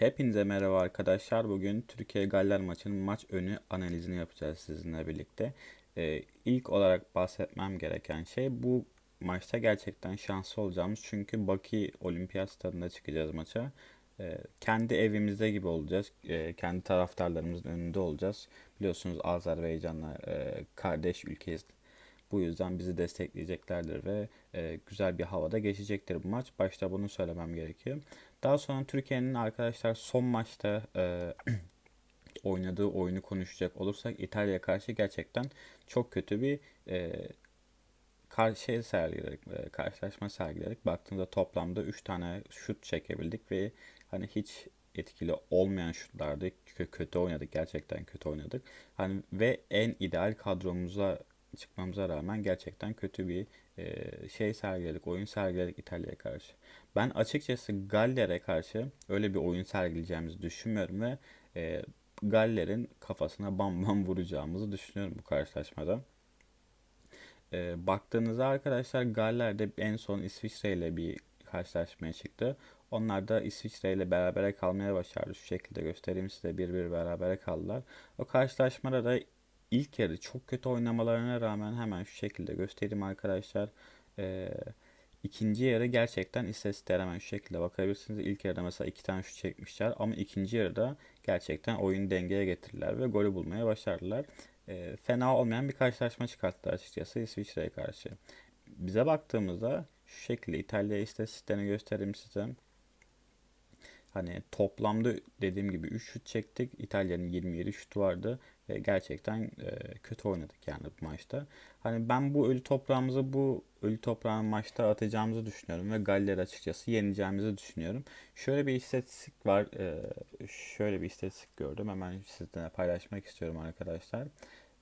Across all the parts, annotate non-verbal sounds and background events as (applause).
Hepinize merhaba arkadaşlar. Bugün Türkiye Galler maçının maç önü analizini yapacağız sizinle birlikte. Ee, ilk olarak bahsetmem gereken şey bu maçta gerçekten şanslı olacağımız. Çünkü Baki Olimpiyat Stadında çıkacağız maça. Ee, kendi evimizde gibi olacağız. Ee, kendi taraftarlarımızın önünde olacağız. Biliyorsunuz Azerbaycan'la e, kardeş ülkeyiz. Bu yüzden bizi destekleyeceklerdir ve e, güzel bir havada geçecektir bu maç. Başta bunu söylemem gerekiyor. Daha sonra Türkiye'nin arkadaşlar son maçta e, (clears throat) oynadığı oyunu konuşacak olursak İtalya'ya karşı gerçekten çok kötü bir e, karşı şey sergiledik, e, karşılaşma sergiledik. Baktığımda toplamda 3 tane şut çekebildik ve hani hiç etkili olmayan şutlardı. Kötü oynadık. Gerçekten kötü oynadık. Hani ve en ideal kadromuza çıkmamıza rağmen gerçekten kötü bir e, şey sergiledik, oyun sergiledik İtalya'ya karşı. Ben açıkçası Galler'e karşı öyle bir oyun sergileyeceğimizi düşünmüyorum ve e, Galler'in kafasına bam bam vuracağımızı düşünüyorum bu karşılaşmada. E, baktığınızda arkadaşlar Galler'de en son İsviçre ile bir karşılaşmaya çıktı. Onlar da İsviçre ile berabere kalmaya başardı. Şu şekilde göstereyim size bir bir berabere kaldılar. O karşılaşmada da ilk yarı çok kötü oynamalarına rağmen hemen şu şekilde göstereyim arkadaşlar. Ee, ikinci yarı gerçekten istatistiklere hemen şu şekilde bakabilirsiniz. İlk yarıda mesela iki tane şut çekmişler ama ikinci yarıda gerçekten oyunu dengeye getirdiler ve golü bulmaya başardılar. Ee, fena olmayan bir karşılaşma çıkarttılar açıkçası İsviçre'ye karşı. Bize baktığımızda şu şekilde İtalya istatistiklerini göstereyim size. Hani toplamda dediğim gibi 3 şut çektik. İtalya'nın 27 şutu vardı ve gerçekten e, kötü oynadık yani bu maçta. Hani ben bu ölü toprağımızı bu ölü toprağın maçta atacağımızı düşünüyorum ve Galler açıkçası yeneceğimizi düşünüyorum. Şöyle bir istatistik var. E, şöyle bir istatistik gördüm. Hemen sizinle paylaşmak istiyorum arkadaşlar.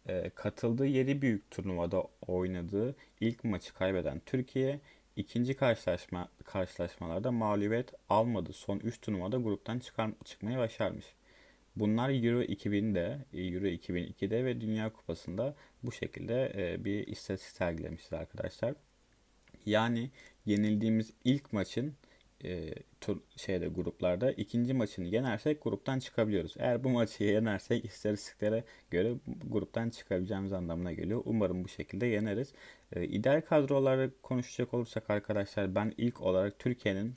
E, katıldığı 7 büyük turnuvada oynadığı ilk maçı kaybeden Türkiye İkinci karşılaşma karşılaşmalarda mağlubiyet almadı. Son 3 turnuvada gruptan çıkar, çıkmayı başarmış. Bunlar Euro 2000'de, Euro 2002'de ve Dünya Kupası'nda bu şekilde e, bir istatistik sergilemişiz arkadaşlar. Yani yenildiğimiz ilk maçın e, tur şeyde gruplarda ikinci maçını yenersek gruptan çıkabiliyoruz. Eğer bu maçı yenersek istatistiklere göre gruptan çıkabileceğimiz anlamına geliyor. Umarım bu şekilde yeneriz. E, ideal kadroları konuşacak olursak arkadaşlar ben ilk olarak Türkiye'nin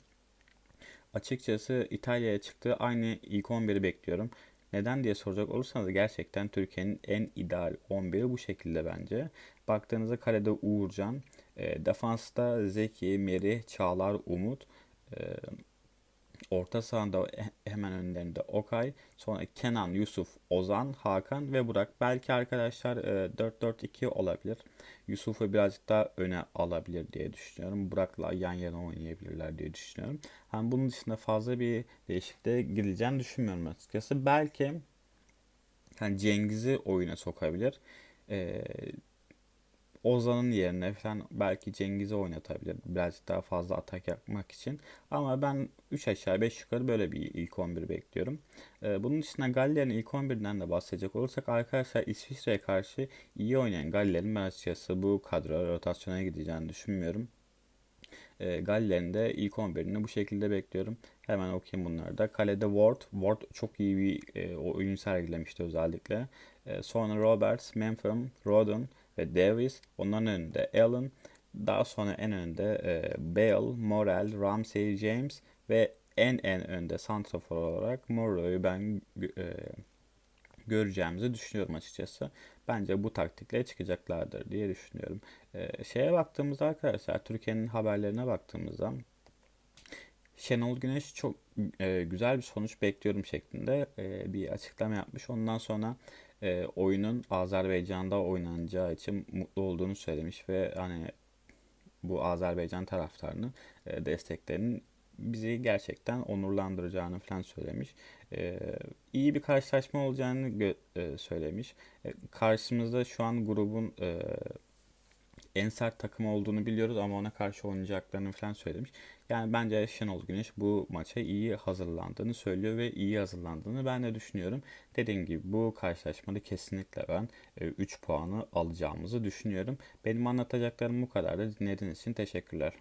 açıkçası İtalya'ya çıktığı aynı ilk 11'i bekliyorum. Neden diye soracak olursanız gerçekten Türkiye'nin en ideal 11'i bu şekilde bence. Baktığınızda kalede Uğurcan, e, defansta Zeki, Meri, Çağlar, Umut, orta sahada hemen önlerinde Okay, sonra Kenan, Yusuf, Ozan, Hakan ve Burak. Belki arkadaşlar 4-4-2 e, olabilir. Yusuf'u birazcık daha öne alabilir diye düşünüyorum. Burak'la yan yana oynayabilirler diye düşünüyorum. Hani bunun dışında fazla bir değişikliğe gideceğini düşünmüyorum açıkçası. Belki yani Cengiz'i oyuna sokabilir. Ee, Ozan'ın yerine falan belki Cengiz'i oynatabilir. Birazcık daha fazla atak yapmak için. Ama ben 3 aşağı 5 yukarı böyle bir ilk 11 bekliyorum. Ee, bunun dışında Galler'in ilk 11'den de bahsedecek olursak arkadaşlar İsviçre'ye karşı iyi oynayan Galler'in ben açıkçası bu kadro rotasyona gideceğini düşünmüyorum. E, Galler'in de ilk 11'ini bu şekilde bekliyorum. Hemen okuyayım bunları da. Kalede Ward. Ward çok iyi bir e, oyun sergilemişti özellikle. E, sonra Roberts, Memphis, Rodon, ve Davis. Onların önünde Allen. Daha sonra en önde e, Bale, Morel, Ramsey, James ve en en önde santrafor olarak Morro'yu ben e, göreceğimizi düşünüyorum açıkçası. Bence bu taktikle çıkacaklardır diye düşünüyorum. E, şeye baktığımızda arkadaşlar Türkiye'nin haberlerine baktığımızda Şenol Güneş çok e, güzel bir sonuç bekliyorum şeklinde e, bir açıklama yapmış. Ondan sonra e, oyunun Azerbaycan'da oynanacağı için mutlu olduğunu söylemiş ve hani bu Azerbaycan taraftarını e, desteklerinin bizi gerçekten onurlandıracağını falan söylemiş. E, iyi bir karşılaşma olacağını e, söylemiş. E, karşımızda şu an grubun e, en sert takım olduğunu biliyoruz ama ona karşı oynayacaklarını falan söylemiş. Yani bence Şenol Güneş bu maça iyi hazırlandığını söylüyor ve iyi hazırlandığını ben de düşünüyorum. Dediğim gibi bu karşılaşmada kesinlikle ben 3 e, puanı alacağımızı düşünüyorum. Benim anlatacaklarım bu kadar da dinlediğiniz için teşekkürler.